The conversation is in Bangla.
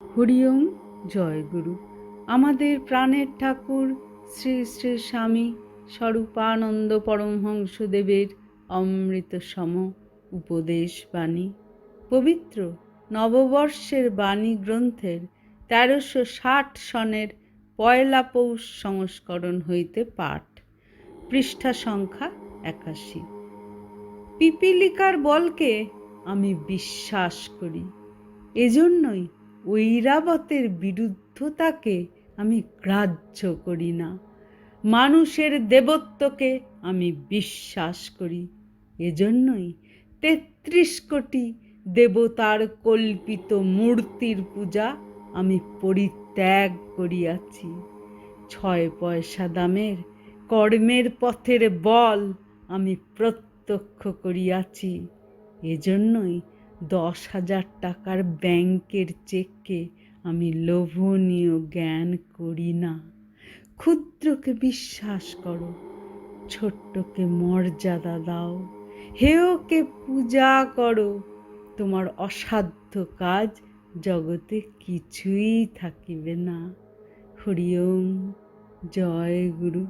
হরিওম, জয় গুরু। আমাদের প্রাণের ঠাকুর শ্রী শ্রী স্বামী স্বরূপানন্দ পরমহংসদেবের অমৃত সম উপদেশ বাণী। পবিত্র নববর্ষের বাণী গ্রন্থের তেরোশো ষাট সনের পয়লা পৌষ সংস্করণ হইতে পাঠ। পৃষ্ঠা সংখ্যা একাশি। পিপিলিকার বলকে আমি বিশ্বাস করি। এজন্যই ঐরাবতের বিরুদ্ধতাকে আমি গ্রাহ্য করি না। মানুষের দেবত্বকে আমি বিশ্বাস করি। এজন্যই তেত্রিশ কোটি দেবতার কল্পিত মূর্তির পূজা আমি পরিত্যাগ করিয়াছি। ছয় পয়সা দামের কর্মের পথের বল আমি প্রত্যক্ষ করিয়াছি। এজন্যই দশ হাজার টাকার ব্যাংকের চেককে আমি লোভনীয় জ্ঞান করি না। ক্ষুদ্রকে বিশ্বাস করো, ছোট্টকে মর্যাদা দাও, হেয়কে পূজা করো। তোমার অসাধ্য কাজ জগতে কিছুই থাকিবে না। হরিওম জয় গুরু।